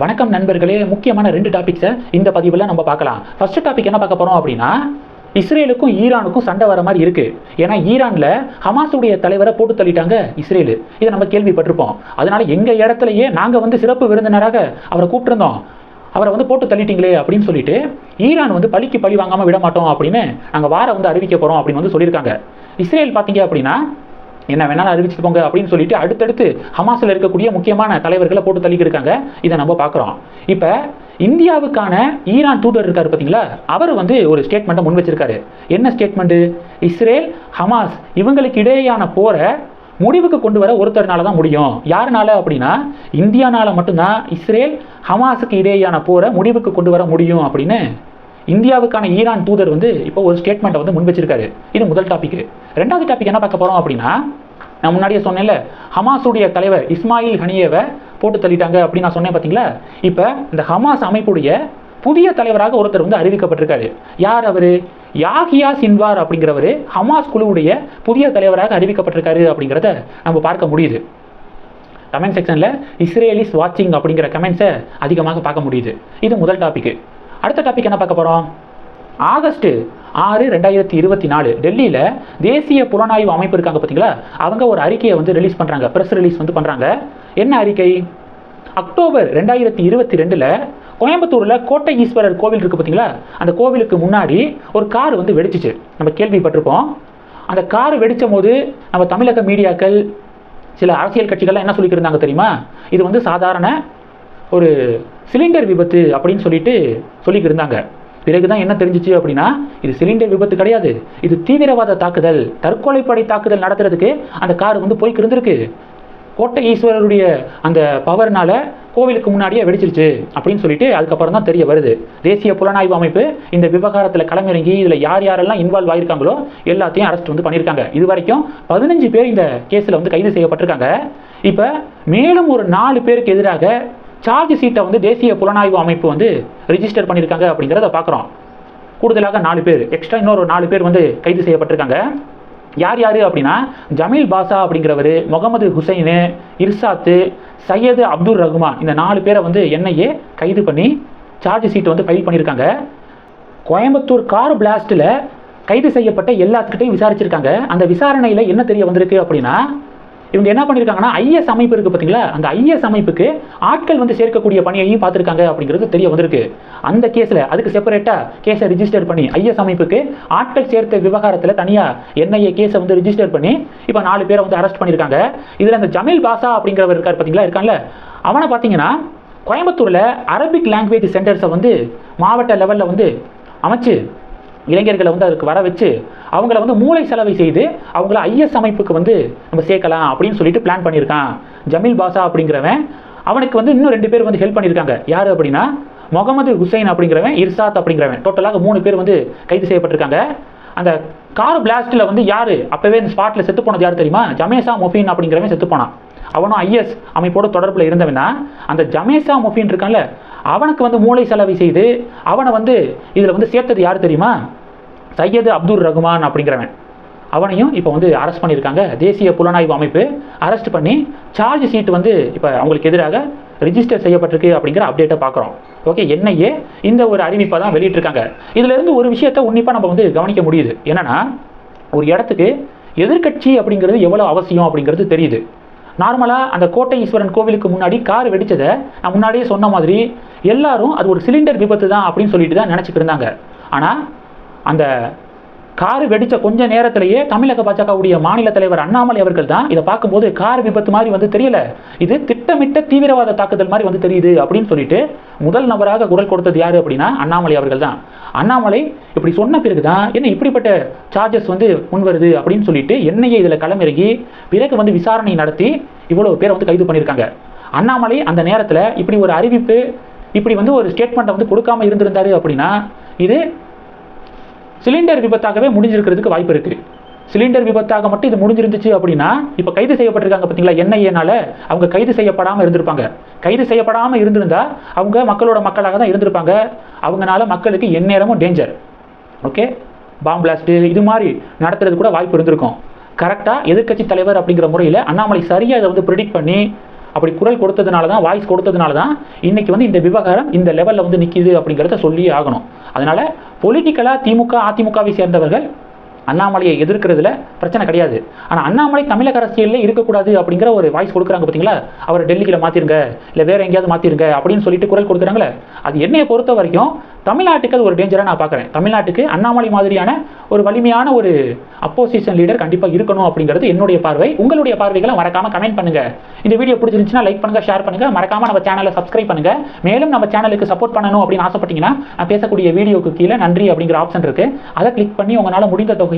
வணக்கம் நண்பர்களே முக்கியமான ரெண்டு டாபிக்ஸை இந்த பதிவில் நம்ம பார்க்கலாம். ஃபர்ஸ்ட் டாபிக் என்ன பார்க்க போகிறோம் அப்படின்னா இஸ்ரேலுக்கும் ஈரானுக்கும் சண்டை வர மாதிரி இருக்கு. ஏன்னா ஈரானில் ஹமாஸுடைய தலைவரை போட்டு தள்ளிட்டாங்க இஸ்ரேலு. இதை நம்ம கேள்விப்பட்டிருப்போம். அதனால எங்கள் இடத்துலயே நாங்கள் வந்து சிறப்பு விருந்தினராக அவரை கூப்பிட்டுருந்தோம். அவரை வந்து போட்டு தள்ளிட்டீங்களே அப்படின்னு சொல்லிட்டு ஈரான் வந்து பழிக்கு பழி வாங்காம விட மாட்டோம் அப்படின்னு நாங்கள் வார வந்து அறிவிக்க போகிறோம் அப்படின்னு வந்து சொல்லியிருக்காங்க. இஸ்ரேல் பார்த்தீங்க அப்படின்னா என்ன வேணாலும் அறிவிச்சுட்டு போங்க அப்படின்னு சொல்லிட்டு அடுத்தடுத்து ஹமாஸில் இருக்கக்கூடிய முக்கியமான தலைவர்களை போட்டு தள்ளிக்கிருக்காங்க. இதை நம்ம பார்க்குறோம். இப்போ இந்தியாவுக்கான ஈரான் தூதர் இருக்காரு பார்த்தீங்களா அவர் வந்து ஒரு ஸ்டேட்மெண்ட்டை முன் வச்சிருக்காரு. என்ன ஸ்டேட்மெண்ட்டு இஸ்ரேல் ஹமாஸ் இவங்களுக்கு இடையேயான போரை முடிவுக்கு கொண்டு வர ஒருத்தர்னால தான் முடியும். யாருனால அப்படின்னா இந்தியானால மட்டும்தான் இஸ்ரேல் ஹமாஸுக்கு இடையேயான போரை முடிவுக்கு கொண்டு வர முடியும் அப்படின்னு இந்தியாவுக்கான ஈரான் தூதர் வந்து இப்போ ஒரு ஸ்டேட்மெண்ட்டை வந்து முன் வச்சிருக்காரு. இது முதல் டாபிக் ரெண்டாவது டாபிக் என்ன பார்க்க போறோம் அப்படின்னா நான் முன்னாடியே சொன்னேன்ல ஹமாஸுடைய தலைவர் இஸ்மாயில் ஹனியவை போட்டு தள்ளிட்டாங்க அப்படின்னு நான் சொன்னேன் பார்த்தீங்களா? இப்போ இந்த ஹமாஸ் அமைப்புடைய புதிய தலைவராக ஒருத்தர் வந்து அறிவிக்கப்பட்டிருக்காரு. யார் அவர்? யாகியா சின்வார் அப்படிங்கிறவர் ஹமாஸ் குழுவுடைய புதிய தலைவராக அறிவிக்கப்பட்டிருக்காரு அப்படிங்கிறத நம்ம பார்க்க முடியுது. கமெண்ட் செக்ஷனில் இஸ்ரேலிஸ் வாட்சிங் அப்படிங்கிற கமெண்ட்ஸை அதிகமாக பார்க்க முடியுது. இது முதல் டாபிக் அடுத்த டாபிக் என்ன பார்க்க போகிறோம் ஆகஸ்ட் ஆறு ரெண்டாயிரத்தி இருபத்தி நாலு டெல்லியில் தேசிய புலனாய்வு அமைப்பு இருக்காங்க பார்த்தீங்களா அவங்க ஒரு அறிக்கையை வந்து ரிலீஸ் பண்ணுறாங்க ப்ரெஸ் ரிலீஸ் வந்து பண்ணுறாங்க என்ன அறிக்கை? அக்டோபர் ரெண்டாயிரத்தி இருபத்தி ரெண்டில் கோயம்புத்தூரில் கோட்டை ஈஸ்வரர் கோவில் இருக்குது பார்த்தீங்களா அந்த கோவிலுக்கு முன்னாடி ஒரு கார் வந்து வெடிச்சிச்சு. நம்ம கேள்விப்பட்டிருப்போம். அந்த கார் வெடித்த போது நம்ம தமிழக மீடியாக்கள் சில அரசியல் கட்சிகள்லாம் என்ன சொல்லிக்கிருந்தாங்க தெரியுமா? இது வந்து சாதாரண ஒரு சிலிண்டர் விபத்து அப்படின்னு சொல்லிட்டு சொல்லிக்கிருந்தாங்க. பிறகுதான் என்ன தெரிஞ்சிச்சு அப்படின்னா இது சிலிண்டர் விபத்து கிடையாது. இது தீவிரவாத தாக்குதல் தற்கொலைப்படை தாக்குதல் நடத்துறதுக்கு அந்த கார் வந்து போய்க்கு இருந்திருக்கு. கோட்டை ஈஸ்வரருடைய அந்த பவர்னால கோவிலுக்கு முன்னாடியே வெடிச்சிருச்சு அப்படின்னு சொல்லிட்டு அதுக்கப்புறம் தான் தெரிய வருது. தேசிய புலனாய்வு அமைப்பு இந்த விவகாரத்தில் களமிறங்கி இதில் யார் யாரெல்லாம் இன்வால்வ் ஆயிருக்காங்களோ எல்லாத்தையும் அரெஸ்ட் வந்து பண்ணியிருக்காங்க இது வரைக்கும் பதினஞ்சு பேர் இந்த கேஸில் வந்து கைது செய்யப்பட்டிருக்காங்க. இப்போ மேலும் ஒரு நாலு பேருக்கு எதிராக சார்ஜ் சீட்டை வந்து தேசிய புலனாய்வு அமைப்பு வந்து ரிஜிஸ்டர் பண்ணியிருக்காங்க அப்படிங்கிறத பார்க்குறோம். கூடுதலாக நாலு பேர் எக்ஸ்ட்ரா இன்னொரு நாலு பேர் வந்து கைது செய்யப்பட்டிருக்காங்க. யார் யார் அப்படின்னா ஜமீல் பாஷா அப்படிங்கிறவர் முகமது ஹுசைனு இர்சாத்து சையது அப்துல் ரஹ்மான் இந்த நாலு பேரை வந்து என்ஐஏ கைது பண்ணி சார்ஜ் சீட்டை வந்து ஃபைல் பண்ணியிருக்காங்க கோயம்புத்தூர் கார் பிளாஸ்ட்டில் கைது செய்யப்பட்ட எல்லாத்துக்கிட்டையும் விசாரிச்சிருக்காங்க. அந்த விசாரணையில் என்ன தெரிய வந்திருக்கு அப்படின்னா இவங்க என்ன பண்ணியிருக்காங்கன்னா ஐஎஸ் அமைப்பு இருக்குது பார்த்தீங்களா அந்த ஐஎஸ் அமைப்புக்கு ஆட்கள் வந்து சேர்க்கக்கூடிய பணியையும் பார்த்துருக்காங்க அப்படிங்கிறது தெரிய வந்திருக்கு. அந்த கேஸில் அதுக்கு செப்பரேட்டாக கேஸை ரிஜிஸ்டர் பண்ணி ஐஎஸ் அமைப்புக்கு ஆட்கள் சேர்த்த விவகாரத்தில் தனியாக என்ஐஏ கேஸை வந்து ரிஜிஸ்டர் பண்ணி இப்போ நாலு பேரை வந்து அரெஸ்ட் பண்ணியிருக்காங்க இதில் அந்த ஜமீல் பாசா அப்படிங்கிறவர் இருக்கார் பார்த்தீங்களா இருக்கான்ல? அவனை பார்த்தீங்கன்னா கோயம்புத்தூரில் அரபிக் லாங்குவேஜ் சென்டர்ஸை வந்து மாவட்ட லெவலில் வந்து அமைச்சு இளைஞர்களை வந்து அதுக்கு வர வச்சு அவங்கள வந்து மூளை செலவை செய்து அவங்கள ஐஎஸ் அமைப்புக்கு வந்து நம்ம சேர்க்கலாம் அப்படின்னு சொல்லிட்டு பிளான் பண்ணியிருக்கான். ஜமீல் பாஷா அப்படிங்கிறவன் அவனுக்கு வந்து இன்னும் ரெண்டு பேர் வந்து ஹெல்ப் பண்ணியிருக்காங்க. யார் அப்படின்னா? முகமது ஹுசைன் அப்படிங்கிறவன் இர்சாத் அப்படிங்கிறவன். டோட்டலாக மூணு பேர் வந்து கைது செய்யப்பட்டிருக்காங்க. அந்த கார் பிளாஸ்ட்டில் வந்து யார்? அப்போவே இந்த ஸ்பாட்டில் செத்து போனது யார் தெரியுமா? ஜமேசா மொஃபின் அப்படிங்கிறவன் செத்து போனான். அவனும் ஐஎஸ் அமைப்போட தொடர்பில் இருந்தவனா அந்த ஜமேசா மொஃபின் இருக்கான்ல அவனுக்கு வந்து மூளை செலவை செய்து அவனை வந்து இதில் வந்து சேர்த்தது யார் தெரியுமா? சையது அப்துல் ரகுமான் அப்படிங்கிறவன். அவனையும் இப்போ வந்து அரெஸ்ட் பண்ணியிருக்காங்க. தேசிய புலனாய்வு அமைப்பு அரெஸ்ட் பண்ணி சார்ஜ் சீட் வந்து இப்போ அவங்களுக்கு எதிராக ரிஜிஸ்டர் செய்யப்பட்டிருக்கு அப்படிங்கிற அப்டேட்டை பார்க்குறோம் ஓகே என்னையே இந்த ஒரு அறிவிப்பை தான் வெளியிட்டிருக்காங்க. இதிலிருந்து ஒரு விஷயத்தை உன்னிப்பாக நம்ம வந்து கவனிக்க முடியுது. என்னென்னா ஒரு இடத்துக்கு எதிர்க்கட்சி அப்படிங்கிறது எவ்வளோ அவசியம் அப்படிங்கிறது தெரியுது. நார்மலாக அந்த கோட்டை ஈஸ்வரன் கோவிலுக்கு முன்னாடி கார் வெடிச்சதை நான் முன்னாடியே சொன்ன மாதிரி எல்லாரும் அது ஒரு சிலிண்டர் விபத்து தான் அப்படின்னு சொல்லிட்டு தான் நினச்சிட்டு இருந்தாங்க. ஆனால் அந்த கார் வெடித்த கொஞ்ச நேரத்திலேயே தமிழக பாஜகவுடைய மாநில தலைவர் அண்ணாமலை அவர்கள் தான் இதை பார்க்கும்போது கார் விபத்து மாதிரி வந்து தெரியல. இது திட்டமிட்ட தீவிரவாத தாக்குதல் மாதிரி வந்து தெரியுது அப்படின்னு சொல்லிட்டு முதல் நபராக குரல் கொடுத்தது யார் அப்படின்னா அண்ணாமலை அவர்கள் தான். அண்ணாமலை இப்படி சொன்ன பிறகு தான் என்ன இப்படிப்பட்ட சார்ஜஸ் வந்து முன் வருது அப்படின்னு சொல்லிட்டு என்னையே இதில் களமிறங்கி பிறகு வந்து விசாரணை நடத்தி இவ்வளோ பேரை வந்து கைது பண்ணியிருக்காங்க. அண்ணாமலை அந்த நேரத்தில் இப்படி ஒரு அறிவிப்பு இப்படி வந்து ஒரு ஸ்டேட்மெண்ட்டை வந்து கொடுக்காம இருந்திருந்தாரு அப்படின்னா இது சிலிண்டர் விபத்தாகவே முடிஞ்சிருக்கிறதுக்கு வாய்ப்பு இருக்கு. சிலிண்டர் விபத்தாக மட்டும் இது முடிஞ்சிருந்துச்சு அப்படின்னா இப்போ கைது செய்யப்பட்டிருக்காங்க பார்த்தீங்களா என்ஐஏனால அவங்க கைது செய்யப்படாமல் இருந்திருப்பாங்க. கைது செய்யப்படாமல் இருந்திருந்தா அவங்க மக்களோட மக்களாக தான் இருந்திருப்பாங்க. அவங்கனால மக்களுக்கு எந்நேரமும் டேஞ்சர் ஓகே பாம் பிளாஸ்ட் இது மாதிரி நடத்துறது கூட வாய்ப்பு இருந்திருக்கும். கரெக்டாக எதிர்கட்சி தலைவர் அப்படிங்கிற முறையில் அண்ணாமலை சரியாக இதை வந்து ப்ரிடிக்ட் பண்ணி அப்படி குரல் கொடுத்ததுனால தான் வாய்ஸ் கொடுத்ததுனால தான் இன்னைக்கு வந்து இந்த விவகாரம் இந்த லெவலில் வந்து நிற்கிது அப்படிங்கிறத சொல்லியே ஆகணும். அதனால பொலிட்டிக்கலாக திமுக அதிமுகவை சேர்ந்தவர்கள் அண்ணாமலையை எதிர்க்கிறதுல பிரச்சனை கிடையாது. ஆனால் அண்ணாமலை தமிழக அரசியலில் இருக்கக்கூடாது அப்படிங்கிற ஒரு வாய்ஸ் கொடுக்குறாங்க பார்த்தீங்களா அவர் டெல்லியில் மாற்றிருங்க இல்லை வேற எங்கேயாவது மாற்றிருங்க அப்படின்னு சொல்லிட்டு குரல் கொடுக்குறாங்களே அது என்னையை பொறுத்த வரைக்கும் தமிழ்நாட்டுக்கு அது ஒரு டேஞ்சராக நான் பார்க்குறேன். தமிழ்நாட்டுக்கு அண்ணாமலை மாதிரியான ஒரு வலிமையான ஒரு அப்போசிஷன் லீடர் கண்டிப்பாக இருக்கணும் அப்படிங்கிறது என்னுடைய பார்வை. உங்களுடைய பார்வைகளை மறக்காம கமெண்ட் பண்ணுங்க. இந்த வீடியோ பிடிச்சிருந்துச்சுன்னா லைக் பண்ணுங்க ஷேர் பண்ணுங்க. மறக்காம நம்ம சேனலை சப்ஸ்கிரைப் பண்ணுங்க. மேலும் நம்ம சேனலுக்கு சப்போர்ட் பண்ணணும் அப்படின்னு ஆசைப்பட்டீங்கன்னா நான் பேசக்கூடிய வீடியோக்கு கீழே நன்றி அப்படிங்கிற ஆப்ஷன் இருக்கு. அதை கிளிக் பண்ணி உங்களால் முடிந்த தொகை